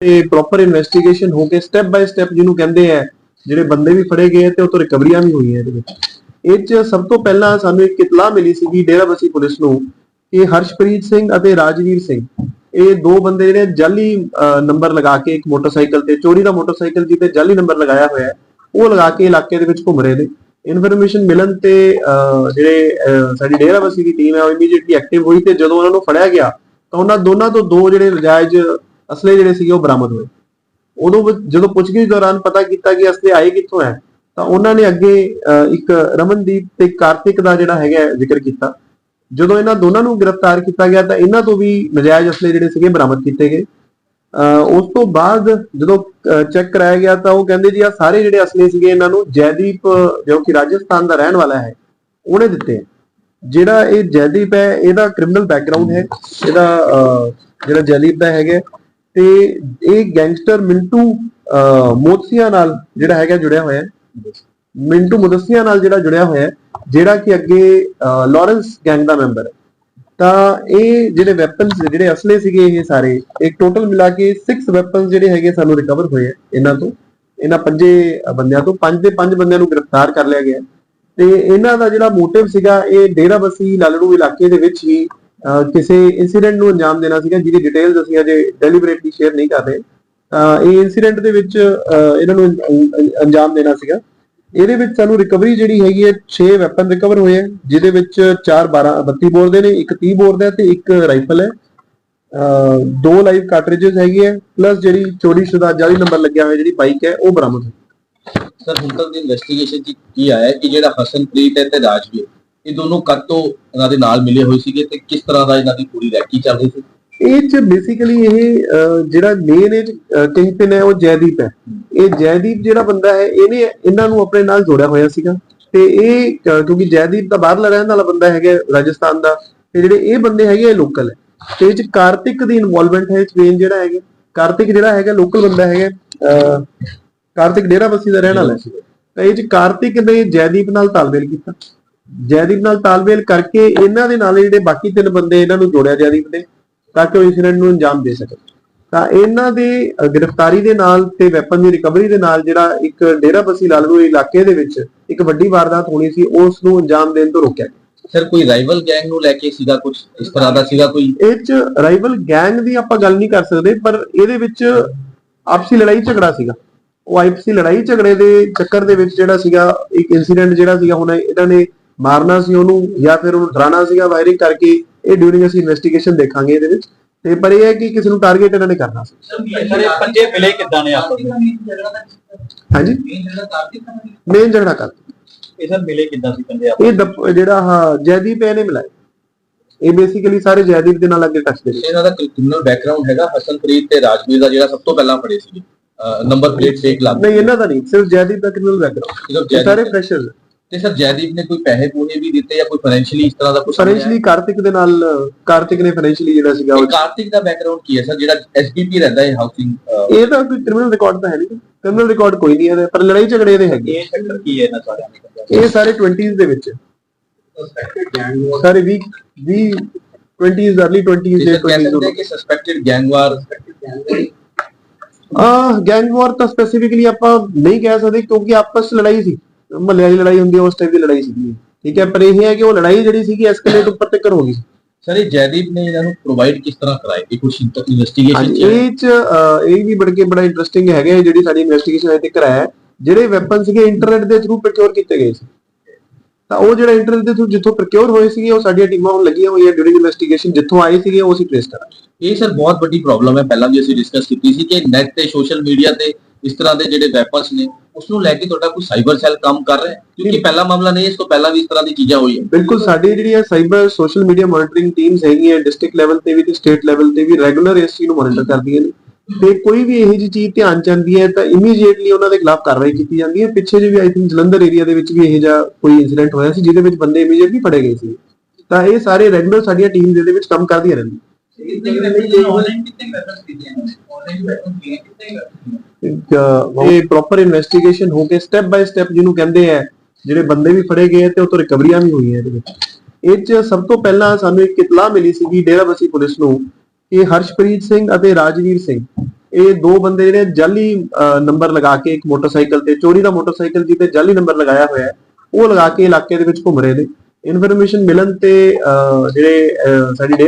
ਤੇ proper investigation ਹੋ ਕੇ step by step ਜਿਹਨੂੰ ਕਹਿੰਦੇ ਆ, ਜਿਹੜੇ ਬੰਦੇ ਵੀ ਫੜੇ ਗਏ ਤੇ ਉਹ ਤੋਂ ਰਿਕਵਰੀਆਂ ਵੀ ਹੋਈਆਂ ਇਹਦੇ ਵਿੱਚ। ਇਹ ਚ ਸਭ ਤੋਂ ਪਹਿਲਾਂ ਸਾਨੂੰ ਇੱਕ ਇਤਲਾਹ ਮਿਲੀ ਸੀਗੀ ਡੇਰਾਬੱਸੀ ਪੁਲਿਸ ਨੂੰ ਕਿ ਹਰਸ਼ਪ੍ਰੀਤ ਸਿੰਘ ਅਤੇ ਰਾਜਵੀਰ ਸਿੰਘ, ਇਹ ਦੋ ਬੰਦੇ ਜਿਹੜੇ ਜਾਲੀ ਨੰਬਰ ਲਗਾ ਕੇ ਇੱਕ ਮੋਟਰਸਾਈਕਲ ਤੇ, ਚੋਰੀ ਦਾ ਮੋਟਰਸਾਈਕਲ ਜਿਹਤੇ ਜਾਲੀ ਨੰਬਰ ਲਗਾਇਆ ਹੋਇਆ ਹੈ, ਉਹ ਲਗਾ ਕੇ ਇਲਾਕੇ ਦੇ ਵਿੱਚ ਘੁੰਮ ਰਹੇ ਨੇ। ਇਨਫੋਰਮੇਸ਼ਨ ਮਿਲਣ ਤੇ ਜਿਹੜੇ ਸਾਡੀ ਡੇਰਾਬੱਸੀ ਦੀ ਟੀਮ ਹੈ ਉਹ ਇਮੀਡੀਏਟਲੀ ਐਕਟਿਵ ਹੋਈ ਤੇ ਜਦੋਂ ਉਹਨਾਂ ਨੂੰ ਫੜਿਆ ਗਿਆ, ਤਾਂ ਉਹਨਾਂ ਦੋਨਾਂ ਤੋਂ ਦੋ ਜਿਹੜੇ ਨਜਾਇਜ਼ ਅਸਲੇ ਜਿਹੜੇ ਸੀਗੇ ਉਹ ਬਰਾਮਦ ਹੋਏ। ਉਦੋਂ ਜਦੋਂ ਪੁੱਛਗਿੱਛ ਦੌਰਾਨ ਪਤਾ ਕੀਤਾ ਕਿ ਅਸਲੇ ਆਏ ਕਿੱਥੋਂ ਹੈ ਤਾਂ ਉਹਨਾਂ ਨੇ ਅੱਗੇ ਇੱਕ ਰਮਨਦੀਪ ਤੇ ਕਾਰਤਿਕ ਦਾ ਜਿਹੜਾ ਹੈਗਾ ਜ਼ਿਕਰ ਕੀਤਾ। ਜਦੋਂ ਇਹਨਾਂ ਦੋਨਾਂ ਨੂੰ ਗ੍ਰਿਫਤਾਰ ਕੀਤਾ ਗਿਆ ਤਾਂ ਇਹਨਾਂ ਤੋਂ ਵੀ ਨਜਾਇਜ਼ ਅਸਲੇ ਜਿਹੜੇ ਸੀਗੇ ਬਰਾਮਦ ਕੀਤੇ ਗਏ। ਉਸ ਤੋਂ ਬਾਅਦ ਜਦੋਂ ਚੈੱਕ ਕਰਾਇਆ ਗਿਆ ਤਾਂ ਉਹ ਕਹਿੰਦੇ ਜੀ ਆ ਸਾਰੇ ਜਿਹੜੇ ਅਸਲੇ ਸੀਗੇ ਇਹਨਾਂ ਨੂੰ ਜੈਦੀਪ ਜੋ ਕਿ ਰਾਜਸਥਾਨ ਦਾ ਰਹਿਣ ਵਾਲਾ ਹੈ ਉਹਨੇ ਦਿੱਤੇ ਜਿਹੜਾ ਇਹ ਜੈਦੀਪ ਹੈ ਇਹਦਾ ਕ੍ਰਿਮੀਨਲ ਬੈਕਗ੍ਰਾਉਂਡ ਹੈ। ਇਹਦਾ ਅਹ, ਜਿਹੜਾ ਜੈਦੀਪ ਦਾ ਹੈਗਾ ਤੇ ਇਹ ਗੈਂਗਸਟਰ ਮਿੰਟੂ ਅਹ, ਮੋਤਸੀਆ ਨਾਲ ਜਿਹੜਾ ਹੈਗਾ ਜੁੜਿਆ ਹੋਇਆ ਹੈ। ਮਿੰਟੂ ਮੁਦੱਸੀਆ ਨਾਲ ਜਿਹੜਾ ਜੁੜਿਆ ਹੋਇਆ ਹੈ ਜਿਹੜਾ ਕਿ ਅੱਗੇ ਅਹ, ਲਾਰੈਂਸ ਗੈਂਗ ਦਾ ਮੈਂਬਰ ਹੈ। ਤਾਂ ਇਹ ਜਿਹੜੇ ਵੈਪਨਸ ਜਿਹੜੇ ਅਸਲੇ ਸੀਗੇ ਇਹ ਸਾਰੇ ਇੱਕ ਟੋਟਲ ਮਿਲਾ ਕੇ 6 ਵੈਪਨਸ ਜਿਹੜੇ ਹੈਗੇ ਸਾਨੂੰ ਰਿਕਵਰ ਹੋਏ ਆ ਇਹਨਾਂ ਤੋਂ। ਇਹਨਾਂ ਪੰਜੇ ਬੰਦਿਆਂ ਤੋਂ ਪੰਜ ਦੇ ਪੰਜ ਬੰਦਿਆਂ ਨੂੰ ਗ੍ਰਿਫਤਾਰ ਕਰ ਲਿਆ ਗਿਆ ਹੈ। ਤੇ ਇਹਨਾਂ ਦਾ ਜਿਹੜਾ ਮੋਟਿਵ ਸੀਗਾ ਇਹ ਡੇਰਾਬੱਸੀ ਲਾਲੜੂ ਇਲਾਕੇ ਦੇ ਵਿੱਚ ਹੀ ਕਿਸੇ ਇਨਸੀਡੈਂਟ ਨੂੰ ਅੰਜਾਮ ਦੇਣਾ ਸੀਗਾ, ਜਿਹਦੀ ਡਿਟੇਲਸ ਅਸੀਂ ਅਜੇ ਡੈਲੀਬਰੇਟਲੀ ਸ਼ੇਅਰ ਨਹੀਂ ਕਰ ਰਹੇ। ਇਹ ਇਨਸੀਡੈਂਟ ਦੇ ਵਿੱਚ ਇਹਨਾਂ ਨੂੰ ਅੰਜਾਮ ਦੇਣਾ ਸੀਗਾ। ਇਹਦੇ ਵਿੱਚ ਸਾਨੂੰ ਰਿਕਵਰੀ ਜਿਹੜੀ ਹੈਗੀ ਹੈ 6 ਵੈਪਨ ਰਿਕਵਰ ਹੋਏ ਆ ਜਿਹਦੇ ਵਿੱਚ 4 12 32 ਬੋਰ ਦੇ ਨੇ, ਇੱਕ 30 ਬੋਰ ਦਾ ਤੇ ਇੱਕ ਰਾਈਫਲ ਹੈ। ਦੋ ਲਾਈਵ ਕਾਰਟ੍ਰਿਜਸ ਹੈਗੇ ਆ ਪਲੱਸ ਜਿਹੜੀ ਚੋਰੀशुदा ਜਾਲੀ ਨੰਬਰ ਲੱਗਿਆ ਹੋਇਆ ਜਿਹੜੀ ਬਾਈਕ ਹੈ, ਉਹ ਬਰਾਮਦ ਹੋਈ। ਸਰ ਹੁਣ ਤੱਕ ਦੀ ਇਨਵੈਸਟੀਗੇਸ਼ਨ ਚ ਕੀ ਆਇਆ ਕਿ ਜਿਹੜਾ ਹਸਨਪ੍ਰੀਤ ਹੈ ਤੇ ਰਾਜਵੀਰ? ਇਹ ਦੋਨੋਂ ਕਦ ਤੋਂ ਇਹਨਾਂ ਦੇ ਨਾਲ ਮਿਲੇ ਹੋਏ ਸੀਗੇ ਤੇ ਕਿਸ ਤਰ੍ਹਾਂ ਦਾ ਇਹਨਾਂ ਦੀ ਪੂਰੀ ਰੈਕੀ ਚੱਲ ਰਹੀ ਸੀ? ਇਹ ਚ ਬੇਸਿਕਲੀ ਇਹ ਜਿਹੜਾ ਮੇਨ ਇਹ ਕਿੰਗਪਿਨ ਹੈ ਉਹ ਜੈਦੀਪ ਹੈ। ਇਹ ਜੈਦੀਪ ਜਿਹੜਾ ਬੰਦਾ ਹੈ ਇਹਨੇ ਇਹਨਾਂ ਨੂੰ ਆਪਣੇ ਨਾਲ ਜੋੜਿਆ ਹੋਇਆ ਸੀਗਾ। ਤੇ ਇਹ ਕਿਉਂਕਿ ਜੈਦੀਪ ਦਾ ਬਾਹਰਲਾ ਰਹਿਣ ਵਾਲਾ ਬੰਦਾ ਹੈਗਾ ਰਾਜਸਥਾਨ ਦਾ ਤੇ ਜਿਹੜੇ ਇਹ ਬੰਦੇ ਹੈਗੇ ਇਹ ਲੋਕਲ ਹੈ। ਤੇ ਇਹ ਚ ਕਾਰਤਿਕ ਦੀ ਇਨਵੋਲਵਮੈਂਟ ਹੈ ਮੇਨ ਜਿਹੜਾ ਹੈਗਾ। ਕਾਰਤਿਕ ਜਿਹੜਾ ਹੈਗਾ ਲੋਕਲ ਬੰਦਾ ਹੈਗਾ ਕਾਰਤਿਕ ਡੇਰਾਬੱਸੀ ਦਾ ਰਹਿਣ ਵਾਲਾ ਹੈ। ਤਾਂ ਇਹ ਚ ਕਾਰਤਿਕ ਨੇ ਜੈਦੀਪ ਨਾਲ ਤਾਲਮੇਲ ਕੀਤਾ। ਜੈਦੀਪ ਨਾਲ ਤਾਲਮੇਲ ਕਰਕੇ ਇਹਨਾਂ ਦੇ ਨਾਲ ਜਿਹੜੇ ਬਾਕੀ ਤਿੰਨ ਬੰਦੇ ਇਹਨਾਂ ਨੂੰ ਜੋੜਿਆ ਜੈਦੀਪ ਨੇ ਤਾਂ ਕਿ ਉਹ ਇਨਸੀਡੈਂਟ ਨੂੰ ਅੰਜਾਮ ਦੇ ਸਕਣ। ਤਾਂ ਇਹਨਾਂ ਦੇ ਗ੍ਰਿਫਤਾਰੀ ਦੇ ਨਾਲ ਤੇ ਵੈਪਨ ਦੀ ਰਿਕਵਰੀ ਦੇ ਨਾਲ ਜਿਹੜਾ ਇੱਕ ਡੇਰਾਬੱਸੀ ਲਾਲੜੂ ਇਲਾਕੇ ਦੇ ਵਿੱਚ ਇੱਕ ਵੱਡੀ ਵਾਰਦਾਤ ਹੋਣੀ ਸੀ ਉਸ ਨੂੰ ਅੰਜਾਮ ਦੇਣ ਤੋਂ ਰੋਕਿਆ ਗਿਆ। ਸਰ ਕੋਈ ਰਾਈਵਲ ਗੈਂਗ ਨੂੰ ਲੈ ਕੇ ਸੀਗਾ ਕੁਝ ਇਸ ਤਰ੍ਹਾਂ ਦਾ ਸੀਗਾ ਕੋਈ? ਇਹ ਚ ਰਾਈਵਲ ਗੈਂਗ ਦੀ ਆਪਾਂ ਗੱਲ ਨਹੀਂ ਕਰ ਸਕਦੇ ਪਰ ਇਹਦੇ ਵਿੱਚ ਆਪਸੀ ਲੜਾਈ ਝਗੜਾ ਸੀਗਾ। ਉਹ ਆਪਸੀ ਲੜਾਈ ਝਗੜੇ ਦੇ ਚੱਕਰ ਦੇ ਵਿੱਚ ਜਿਹੜਾ ਸੀਗਾ ਇੱਕ ਇਨਸੀਡੈਂਟ ਜਿਹੜਾ ਸੀਗਾ ਹੁਣ ਇਹਨਾਂ ਨੇ ਮਾਰਨਾ ਸੀ ਉਹਨੂੰ ਜਾਂ ਫਿਰ ਉਹਨੂੰ ਡਰਾਉਣਾ ਸੀਗਾ ਵਾਇਰਿੰਗ ਕਰਕੇ ਇਹ ਡਿਊਰਿੰਗ ਅਸੀਂ ਇਨਵੈਸਟੀਗੇਸ਼ਨ ਦੇਖਾਂਗੇ ਇਹਦੇ ਵਿੱਚ। ਤੇ ਪਰ ਇਹ ਹੈ ਕਿ ਕਿਸੇ ਨੂੰ ਟਾਰਗੇਟ ਇਹਨਾਂ ਨੇ ਕਰਨਾ ਸੀ। ਸਰ ਇਹ ਪੰਜੇ ਮਿਲੇ ਕਿੱਦਾਂ ਨੇ ਆਪਸ ਵਿੱਚ ਹਾਂਜੀ? ਮੇਨ ਝਗੜਾ ਕਰ ਇਹ ਸਰ ਮਿਲੇ ਕਿੱਦਾਂ ਸੀ ਪੰਜੇ ਇਹ ਜਿਹੜਾ ਹਾਂ ਜੈਦੀਪ ਇਹਨੇ ਮਿਲਾਇਆ। ਇਹ ਬੇਸਿਕਲੀ ਸਾਰੇ ਜੈਦੀਪ ਦੇ ਨਾਲ ਅੱਗੇ ਟੱਚ ਦੇ ਇਹਨਾਂ ਦਾ ਕ੍ਰਿਮੀਨਲ ਬੈਕਗ੍ਰਾਉਂਡ ਹੈਗਾ? ਹਸਨਪ੍ਰੀਤ ਤੇ ਰਾਜਵੀਰ ਦਾ ਜਿਹੜਾ ਸਭ ਤੋਂ ਪਹਿਲਾਂ ਫੜੇ ਸੀਗੇ। ਨੰਬਰ ਪਲੇਟ ਫੇਕ ਲੱਗ ਨਹੀਂ ਇਹਨਾਂ ਦਾ ਨਹੀਂ ਸਿਰਫ ਜੈਦੀਪ ਦਾ ਕ੍ਰਿਮੀਨਲ ਬੈਕਗ੍ਰਾਉਂਡ ਸਾਰੇ ਜੈਦੀਪ ਫਰੈਸ਼ਰਸ ਤੇ ਸਰ ਜੈਦੀਪ ਨੇ ਕੋਈ ਪੈਸੇ ਪੂਨੇ ਵੀ ਦਿੱਤੇ ਜਾਂ ਕੋਈ ਫਾਈਨੈਂਸ਼ੀਅਲੀ ਇਸ ਤਰ੍ਹਾਂ ਦਾ ਕੁਝ ਫਾਈਨੈਂਸ਼ਲੀ ਕਾਰਤਿਕ ਦੇ ਨਾਲ ਕਾਰਤਿਕ ਨੇ ਫਾਈਨੈਂਸ਼ਲੀ ਜਿਹੜਾ ਸੀਗਾ ਉਹ ਕਾਰਤਿਕ ਦਾ ਬੈਕਗ੍ਰਾਉਂਡ ਕੀ ਹੈ ਸਰ? ਜਿਹੜਾ ਐਸਪੀਪੀ ਰਹਿੰਦਾ ਹੈ ਹਾਊਸਿੰਗ ਇਹ ਤਾਂ ਕੋਈ ਕ੍ਰਿਮੀਨਲ ਰਿਕਾਰਡ ਤਾਂ ਹੈ ਨਹੀਂ। ਕ੍ਰਿਮੀਨਲ ਰਿਕਾਰਡ ਕੋਈ ਨਹੀਂ ਹੈ ਪਰ ਲੜਾਈ ਝਗੜੇ ਇਹਦੇ ਹੈਗੇ। ਇਹ ਚੱਕਰ ਕੀ ਹੈ ਇਹਨਾਂ ਸਾਰਿਆਂ ਦੇ ਇਹ ਸਾਰੇ 20s ਦੇ ਵਿੱਚ। ਸਾਰੇ 20 20 20s अर्ਲੀ 20s ਦੇ 20s ਕਿ ਸਸਪੈਕਟਡ ਗੈਂਗਵਾਰ ਆ ਗੈਂਗ ਵਾਰ ਤਾਂ ਸਪੈਸੀਫਿਕਲੀ ਆਪਾਂ ਨਹੀਂ ਕਹਿ ਸਕਦੇ ਕਿਉਂਕਿ ਆਪਸ ਲੜਾਈ ਸੀ। ਮਹੱਲੇ ਵਾਲੀ ਲੜਾਈ ਹੁੰਦੀ ਹੈ ਉਸ ਟਾਈਪ ਦੀ ਲੜਾਈ ਸੀ ਠੀਕ ਹੈ ਪਰ ਇਹ ਹੈ ਕਿ ਉਹ ਲੜਾਈ ਜਿਹੜੀ ਸੀਗੀ ਐਸਕੇਲੇਟ ਉੱਪਰ ਤੱਕ ਹੋ ਗਈ। ਸਰ ਇਹ ਜੈਦੀਪ ਨੇ ਇਹਨਾਂ ਨੂੰ ਪ੍ਰੋਵਾਈਡ ਕਿਸ ਤਰ੍ਹਾਂ ਕਰਾਏ ਇਹ ਕੁਝ ਇਨਵੈਸਟੀਗੇਸ਼ਨ ਹੈ। ਇਹ ਚ ਇਹ ਵੀ ਬੜ ਕੇ ਬੜਾ ਇੰਟਰਸਟਿੰਗ ਹੈਗਾ ਜਿਹੜੀ ਸਾਡੀ ਇਨਵੈਸਟੀਗੇਸ਼ਨ ਅਜੇ ਤੱਕ ਹੈ। ਜਿਹੜੇ ਵੈਪਨ ਸੀਗੇ ਇੰਟਰਨੈਟ ਦੇ ਥਰੂ ਪ੍ਰੋਕਿਉਰ ਕੀਤੇ ਗਏ ਸੀ। ਤਾਂ ਉਹ ਜਿਹੜਾ ਇੰਟਰਨੈਟ ਦੇ ਥਰੂ ਜਿੱਥੋਂ ਪ੍ਰੋਕਿਉਰ ਹੋਏ ਸੀਗੇ ਉਹ ਸਾਡੀਆਂ ਟੀਮਾਂ ਹੁਣ ਲੱਗੀਆਂ ਹੋਈਆਂ ਡਿਊਰਿੰਗ ਇਨਵੈਸਟੀਗੇਸ਼ਨ ਜਿੱਥੋਂ ਆਏ ਸੀਗੇ ਉਹ ਅਸੀਂ ਟ੍ਰੇਸ ਕਰਾਂਗੇ। ਇਹ ਸਰ ਬਹੁਤ ਵੱਡੀ ਪ੍ਰੋਬਲਮ ਹੈ। ਪਹਿਲਾਂ ਵੀ ਅਸੀਂ ਡਿਸਕਸ ਕੀਤੀ ਸੀ ਕਿ ਨੈਟ ਤੇ ਸੋਸ਼ਲ ਮੀਡੀਆ ਤੇ ਇਸ ਤਰ੍ਹਾਂ ਦੇ ਜਿਹੜੇ ਵੈਪਨਸ ਨੇ ਉਸ ਨੂੰ ਲੈ ਕੇ ਤੁਹਾਡਾ ਕੋਈ ਸਾਈਬਰ ਸੈੱਲ ਕੰਮ ਕਰ ਰਿਹਾ ਹੈ? ਕਿਉਂਕਿ ਪਹਿਲਾ ਮਾਮਲਾ ਨਹੀਂ ਇਸ ਤੋਂ ਪਹਿਲਾਂ ਵੀ ਇਸ ਤਰ੍ਹਾਂ ਦੀ ਚੀਜ਼ਾਂ ਹੋਈਆਂ। ਬਿਲਕੁਲ ਸਾਡੀ ਜਿਹੜੀ ਹੈ cyber social media monitoring teams ਹੈਗੀਆਂ ਡਿਸਟ੍ਰਿਕਟ ਲੈਵਲ ਤੇ ਵੀ ਤੇ ਸਟੇਟ ਲੈਵਲ ਤੇ ਵੀ ਰੈਗੂਲਰ ਇਸ ਚੀਜ਼ ਨੂੰ ਮੋਨੀਟਰ ਕਰਦੀਆਂ ਨੇ। ਤੇ ਕੋਈ ਵੀ ਇਹੋ ਜਿਹੀ ਚੀਜ਼ ਧਿਆਨ ਚ ਆਉਂਦੀ ਹੈ ਤਾਂ ਇਮੀਡੀਏਟਲੀ ਉਹਨਾਂ ਦੇ ਖਿਲਾਫ ਕਾਰਵਾਈ ਕੀਤੀ ਜਾਂਦੀ ਹੈ। ਪਿੱਛੇ ਜੇ ਵੀ ਆਈ ਥਿੰਕ ਜਲੰਧਰ ਏਰੀਆ ਦੇ ਵਿੱਚ ਵੀ ਇਹੋ ਜਿਹਾ ਕੋਈ ਇਨਸੀਡੈਂਟ ਹੋਇਆ ਸੀ ਜਿਹਦੇ ਵਿੱਚ ਬੰਦੇ ਇਮੀਡੀਏਟਲੀ ਫੜੇ ਗਏ ਸੀ। ਤਾਂ ਇਹ ਸਾਰੇ ਰੈਗੂਲਰ ਸਾਡੀਆਂ ਟੀਮਸ ਇਹਦੇ ਵਿੱਚ ਕੰਮ ਕਰਦੀਆਂ ਰਹਿੰਦੀਆਂ। ਆਨਲਾਈਨ ਕਿੰਨੇ ਪੈਪਰਸ ਕੀਤੇ ਹਨ ਆਨਲਾਈਨ ਪੈਪਰਸ ਕੀਤੇ ਕਿੰਨੇ ਇੱਕ, ਅਹ, ਇਹ ਪ੍ਰੋਪਰ ਇਨਵੈਸਟੀਗੇਸ਼ਨ ਹੋ ਕੇ ਸਟੈਪ ਬਾਈ ਸਟੈਪ ਜਿਹਨੂੰ ਕਹਿੰਦੇ ਆ ਜਿਹੜੇ ਬੰਦੇ ਵੀ ਫੜੇ ਗਏ ਤੇ ਉਹ ਤੋਂ ਰਿਕਵਰੀਆਂ ਵੀ ਹੋਈਆਂ ਇਹਦੇ ਵਿੱਚ। ਇਹ ਚ ਸਭ ਤੋਂ ਪਹਿਲਾਂ ਸਾਨੂੰ ਇੱਕ ਇਤਲਾਹ ਮਿਲੀ ਸੀਗੀ ਡੇਰਾਬੱਸੀ ਪੁਲਿਸ ਨੂੰ ਕਿ ਹਰਸ਼ਪ੍ਰੀਤ ਸਿੰਘ ਅਤੇ ਰਾਜਵੀਰ ਸਿੰਘ ਇਹ ਦੋ ਬੰਦੇ ਜਿਹੜੇ ਜਾਲੀ ਨੰਬਰ ਲਗਾ ਕੇ ਇੱਕ ਮੋਟਰਸਾਈਕਲ ਤੇ ਚੋਰੀ ਦਾ ਮੋਟਰਸਾਈਕਲ ਜਿਹਤੇ ਜਾਲੀ ਨੰਬਰ ਲਗਾਇਆ ਹੋਇਆ ਹੈ ਉਹ ਲਗਾ ਕੇ ਇਲਾਕੇ ਦੇ ਵਿੱਚ ਘੁੰਮ ਰਹੇ ਨੇ। ਇਨਫੋਰਮੇਸ਼ਨ ਮਿਲਣ ਤੇ ਅਹ, ਜਿਹੜੇ ਅਹ, ਸਾਡੀ ਡੇਰਾ